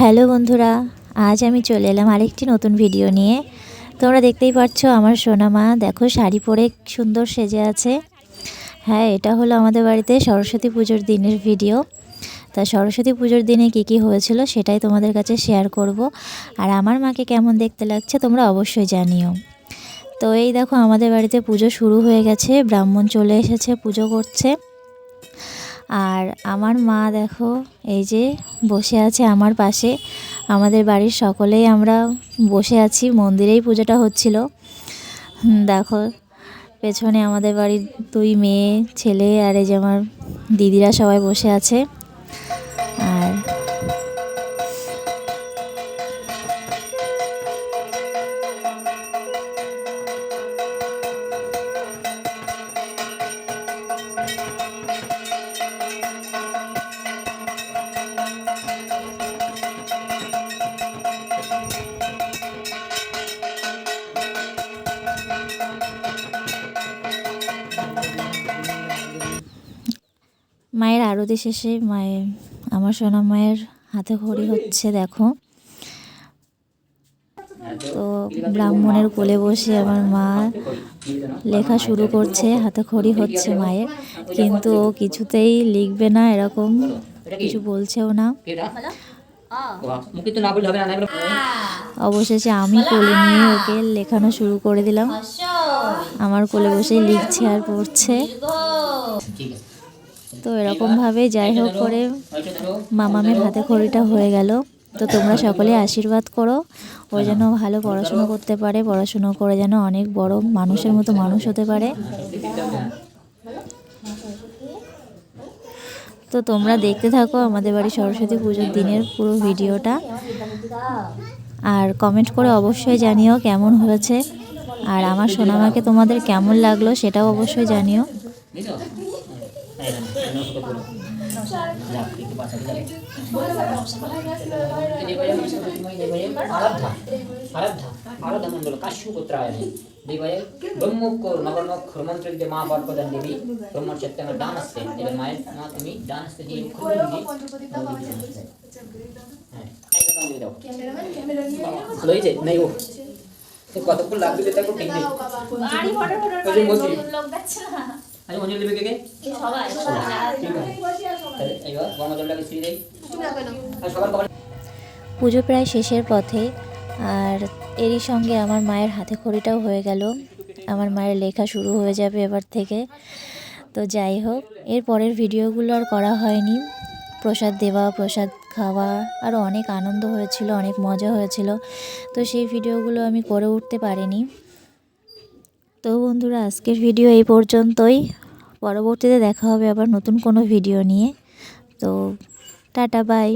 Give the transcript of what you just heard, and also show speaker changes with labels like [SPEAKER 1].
[SPEAKER 1] Hello বন্ধুরা, আজ আমি চলে এলাম আরেকটি নতুন ভিডিও নিয়ে। তোমরা দেখতেই পাচ্ছ আমার সোনা মা দেখো শাড়ি পরে সুন্দর সেজে আছে। হ্যাঁ এটা হলো আমাদের বাড়িতে সরস্বতী পুজোর দিনের ভিডিও তা সরস্বতী পুজোর দিনে কি কি হয়েছিল সেটাই তোমাদের কাছে শেয়ার করব। আর আমার মাকে কেমন দেখতে লাগছে তোমরা অবশ্যই জানিও। তো এই দেখো আমাদের বাড়িতে পুজো শুরু হয়ে গেছে, ব্রাহ্মণ চলে এসেছে, পুজো করছে। আর আমার মা দেখো, এই যে বসে আছে আমার পাশে। আমাদের বাড়ির সকলেই আমরা বসে আছি, মন্দিরেই পুজোটা হচ্ছিল। দেখো, পেছনে আমাদের বাড়ির দুই মেয়ে, ছেলে আর এই যে আমার দিদিরা সবাই বসে আছে। আর মায়ের আরতি শেষে মায়ের, আমার সোনা মায়ের হাতে খড়ি হচ্ছে, দেখো। তো ব্রাহ্মণের কোলে বসে আমার মা লেখা শুরু করছে, হাতে খড়ি হচ্ছে মায়ের। কিন্তু ও কিছুতেই লিখবে না, এরকম কিছু বলছেও না। অবশেষে আমি কোলে নিয়ে ওকে লেখানো শুরু করে দিলাম। আমার কোলে বসেই লিখছে আর পড়ছে। তো এরকমভাবে যাই হোক করে মামামের হাতে খড়িটা হয়ে গেল। তো তোমরা সকলে আশীর্বাদ করো। ও যেন ভালো পড়াশুনো করতে পারে, পড়াশুনো করে যেন অনেক বড় মানুষের মতো মানুষ হতে পারে। তো তোমরা দেখতে থাকো আমাদের বাড়ি সরস্বতী পুজোর দিনের পুরো ভিডিওটা। আর কমেন্ট করে অবশ্যই জানিও কেমন হয়েছে। আর আমার সোনামাকে তোমাদের কেমন লাগল সেটাও অবশ্যই জানিও।
[SPEAKER 2] বুঝছো এই না, অন্য সুতো করো। যাক, একটু বাঁচা দিলে। এই যে ভাইয়া, এই যে ভাইয়া, আরাধ্যা, আরাধ্যা, আরাধ্যা মণ্ডল, কাশ্যপুত্রায় নমঃ। দেবায় ব্রহ্মক্ষ নবমক্ষ মন্ত্র দিতে মা বরপদান দেবী ব্রহ্মর সত্যি আমার ডান আসতে এবার মায়ের মা তুমি ডান আসতে দিয়ে খুলে দিবি হ্যাঁ এই কথা আমি দাও ভালো হয়েছে নাই ও তো কতক্ষণ লাগবে যেটা খুব ঠিক নেই ওই যে মন্ত্রী আরে মঞ্জুর দেবে কে কে? ঠিক আছে। তাহলে এইবার গঙ্গা জলটাকে ছিঁড়ে দেই আর সবার কপালে
[SPEAKER 1] পুজো প্রায় শেষের পথে আর এরই সঙ্গে আমার মায়ের হাতে খড়িটাও হয়ে গেল। আমার মায়ের লেখা শুরু হয়ে যাবে এবার থেকে। তো যাই হোক এর পরের ভিডিওগুলো আর করা হয়নি। প্রসাদ দেওয়া প্রসাদ খাওয়া আরও অনেক আনন্দ হয়েছিল অনেক মজা হয়েছিল। তো সেই ভিডিওগুলো আমি করে উঠতে পারিনি। তো বন্ধুরা, আজকের ভিডিও এই পর্যন্তই। পরবর্তীতে দেখা হবে আবার নতুন কোনো ভিডিও নিয়ে। তো, টাটা বাই